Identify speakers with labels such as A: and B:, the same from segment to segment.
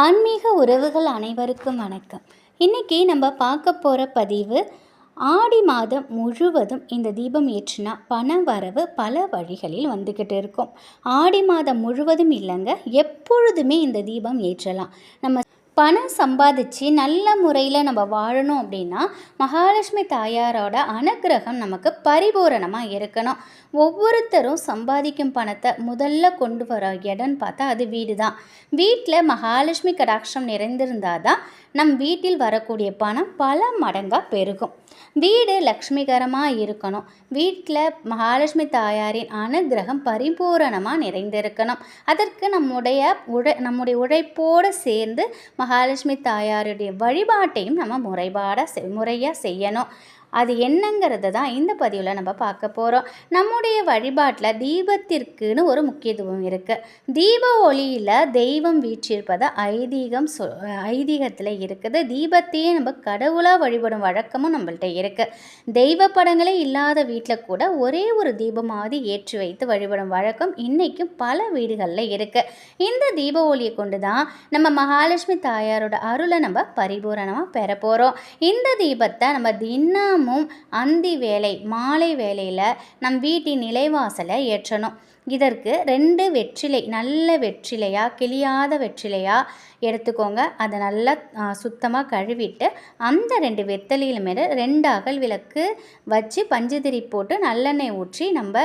A: ஆன்மீக உறவுகள் அனைவருக்கும் வணக்கம். இன்றைக்கி நம்ம பார்க்க போகிற பதிவு ஆடி மாதம் முழுவதும் இந்த தீபம் ஏற்றினா பண வரவு பல வழிகளில் வந்துக்கிட்டு இருக்கும். ஆடி மாதம் முழுவதும் இல்லைங்க எப்பொழுதுமே இந்த தீபம் ஏற்றலாம். நம்ம பணம் சம்பாதிச்சு நல்ல முறையில் நம்ம வாழணும் அப்படின்னா மகாலட்சுமி தாயாரோட அனுக்கிரகம் நமக்கு பரிபூரணமாக இருக்கணும். ஒவ்வொருத்தரும் சம்பாதிக்கும் பணத்தை முதல்ல கொண்டு வர இடம்னு பார்த்தா அது வீடு தான் வீட்டில் மகாலட்சுமி கடாட்சம் நிறைந்திருந்தால் தான் நம் வீட்டில் வரக்கூடிய பணம் பல மடங்காக பெருகும். வீடு லக்ஷ்மிகரமாக இருக்கணும். வீட்டில் மகாலட்சுமி தாயாரின் அனுகிரகம் பரிபூரணமாக நிறைந்திருக்கணும். அதற்கு நம்முடைய உழை நம்முடைய உழைப்போடு சேர்ந்து மகாலட்சுமி தாயாருடைய வழிபாட்டையும் நம்ம முறைபாடாக செ முறையாக செய்யணும். அது என்னங்கிறத தான் இந்த பதிவில் நம்ம பார்க்க போகிறோம் நம்முடைய வழிபாட்டில் தீபத்திற்குன்னு ஒரு முக்கியத்துவம் இருக்குது தீப ஒளியில் தெய்வம் வீற்றிருப்பது ஐதீகம் சொ ஐதீகத்தில் இருக்குது. தீபத்தையே நம்ம கடவுளாக வழிபடும் வழக்கமும் நம்மள்ட்ட இருக்குது தெய்வ படங்களே இல்லாத வீட்டில் கூட ஒரே ஒரு தீபமாவது ஏற்றி வைத்து வழிபடும் வழக்கம் இன்றைக்கும் பல வீடுகளில் இருக்குது இந்த தீப ஒளியை கொண்டு தான் நம்ம மகாலட்சுமி தாயாரோட அருளை நம்ம பரிபூரணமாக பெற போகிறோம் இந்த தீபத்தை நம்ம தினம் தினமும் அந்தி வேலை மாலை வேலையில் நம் வீட்டின் நிலைவாசலை ஏற்றணும். இதற்கு ரெண்டு வெற்றிலை நல்ல வெற்றிலையாக கிளியாத வெற்றிலையாக எடுத்துக்கோங்க. அதை நல்லா சுத்தமாக கழுவிட்டு அந்த ரெண்டு வெத்தலையில் மேலே ரெண்டு அகல் விளக்கு வச்சு பஞ்சுதிரி போட்டு நல்லெண்ணெய் ஊற்றி நம்ம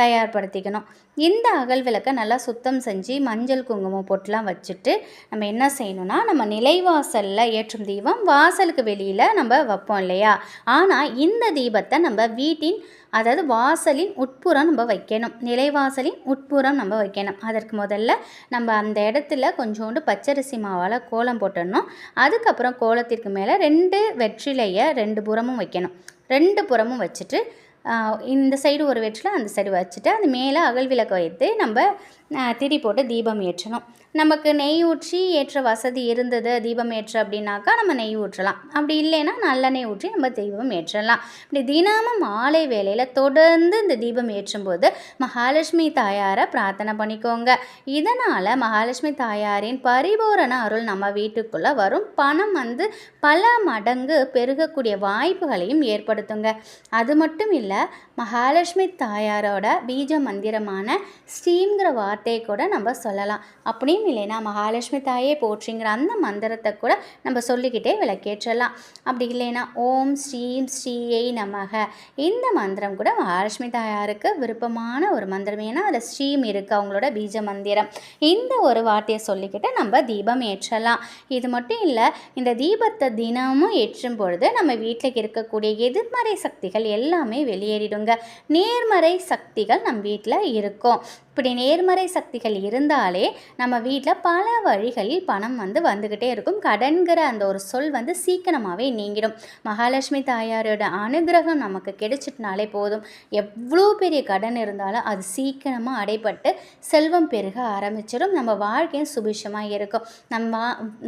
A: தயார்படுத்திக்கணும். இந்த அகல் விளக்கை நல்லா சுத்தம் செஞ்சு மஞ்சள் குங்குமம் போட்டுலாம் வச்சுட்டு நம்ம என்ன செய்யணும்னா நம்ம நிலைவாசலில் ஏற்றும் தீபம் வாசலுக்கு வெளியில் நம்ம வைப்போம் இல்லையா? ஆனால் இந்த தீபத்தை நம்ம வீட்டின் அதாவது வாசலின் உட்புறம் நம்ம வைக்கணும். நிலைவாசலின் உட்புறம் நம்ம வைக்கணும். அதற்கு முதல்ல நம்ம அந்த இடத்துல கொஞ்சோண்டு பச்சரிசி மாவால் கோலம் போட்டுடணும். அதுக்கப்புறம் கோலத்திற்கு மேலே ரெண்டு வெற்றிலையை ரெண்டு புறமும் வைக்கணும். ரெண்டு புறமும் வச்சுட்டு இந்த சைடு ஒரு வெற்றில அந்த சைடு வச்சுட்டு அது மேலே அகல் விளக்கு வைத்து நம்ம திரி போட்டு தீபம் ஏற்றணும். நமக்கு நெய் ஊற்றி ஏற்ற வசதி இருந்தது தீபம் ஏற்ற அப்படின்னாக்கா நம்ம நெய் ஊற்றலாம். அப்படி இல்லைன்னா நல்லெண்ணெய் ஊற்றி நம்ம தீபம் ஏற்றலாம். இப்படி தினமும் மாலை வேலையில் தொடர்ந்து இந்த தீபம் ஏற்றும்போது மகாலட்சுமி தாயாரை பிரார்த்தனை பண்ணிக்கோங்க. இதனால் மகாலட்சுமி தாயாரின் பரிபூரண அருள் நம்ம வீட்டுக்குள்ளே வரும். பணம் வந்து பல மடங்கு பெருகக்கூடிய வாய்ப்புகளையும் ஏற்படுத்துங்க. அது மட்டும் இல்லை மகாலட்சுமி தாயாரோட பீஜ மந்திரமான ஸ்ரீங்கிற வார்த்தை வார்த்தையை கூட நம்ம சொல்லலாம். அப்படியும் இல்லைன்னா மகாலட்சுமி தாயே போற்றிங்கிற அந்த மந்திரத்தை கூட நம்ம சொல்லிக்கிட்டே விளக்கேற்றலாம். அப்படி இல்லைன்னா ஓம் ஸ்ரீம் ஸ்ரீயை நமக. இந்த மந்திரம் கூட மகாலட்சுமி தாயாருக்கு விருப்பமான ஒரு மந்திரம். ஏன்னா அதில் ஸ்ரீம் இருக்குது அவங்களோட பீஜ மந்திரம். இந்த ஒரு வார்த்தையை சொல்லிக்கிட்டு நம்ம தீபம் ஏற்றலாம். இது மட்டும் இல்லை இந்த தீபத்தை தினமும் ஏற்றும் பொழுது நம்ம வீட்டில் இருக்கக்கூடிய எதிர்மறை சக்திகள் எல்லாமே வெளியேறிடுங்க. நேர்மறை சக்திகள் நம் வீட்டில் இருக்கும். இப்படி நேர்மறை சக்திகள் இருந்தாலே நம்ம வீட்டில் பல வழிகளில் பணம் வந்து வந்துக்கிட்டே இருக்கும். கடன்கிற அந்த ஒரு சொல் வந்து சீக்கிரமாகவே நீங்கிடும். மகாலட்சுமி தாயாரோட அனுகிரகம் நமக்கு கிடைச்சிட்டுனாலே போதும். எவ்வளோ பெரிய கடன் இருந்தாலும் அது சீக்கிரமாக அடைப்பட்டு செல்வம் பெருக ஆரம்பிச்சிடும். நம்ம வாழ்க்கையும் சுபிஷமாக இருக்கும். நம்ம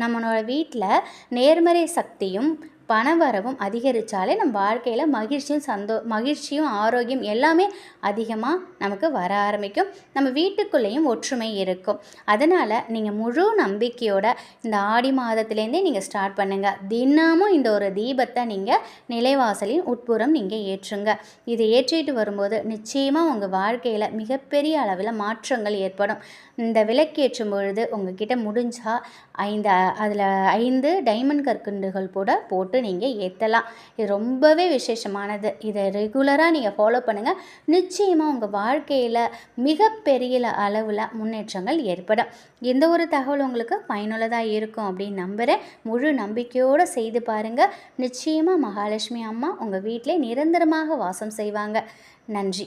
A: நம்மளோட வீட்டில் நேர்மறை சக்தியும் பணவரவும் அதிகரித்தாலே நம்ம வாழ்க்கையில் மகிழ்ச்சியும் சந்தோ மகிழ்ச்சியும் ஆரோக்கியம் எல்லாமே அதிகமாக நமக்கு வர ஆரம்பிக்கும். நம்ம வீட்டுக்குள்ளேயும் ஒற்றுமை இருக்கும். அதனால் நீங்கள் முழு நம்பிக்கையோட இந்த ஆடி மாதத்துலேருந்தே நீங்கள் ஸ்டார்ட் பண்ணுங்கள் தினமும் இந்த ஒரு தீபத்தை நீங்கள் நிலைவாசலின் உட்புறம் நீங்கள் ஏற்றுங்க. இதை ஏற்றிட்டு வரும்போது நிச்சயமாக உங்கள் வாழ்க்கையில் மிகப்பெரிய அளவில் மாற்றங்கள் ஏற்படும். இந்த விளக்கேற்றும் பொழுது உங்ககிட்ட முடிஞ்சால் ஐந்து அதில் ஐந்து டைமண்ட் கற்கண்டுகள் கூட போட்டு போட்டு நீங்கள் ஏற்றலாம் இது ரொம்பவே விசேஷமானது. இதை ரெகுலராக நீங்கள் ஃபாலோ பண்ணுங்கள் நிச்சயமாக உங்கள் வாழ்க்கையில் மிகப்பெரிய அளவில் முன்னேற்றங்கள் ஏற்படும். எந்த ஒரு தகவல் உங்களுக்கு பயனுள்ளதாக இருக்கும் அப்படின்னு நம்புகிறேன் முழு நம்பிக்கையோடு செய்து பாருங்கள் நிச்சயமாக மகாலட்சுமி அம்மா உங்கள் வீட்டிலே நிரந்தரமாக வாசம் செய்வாங்க. நன்றி.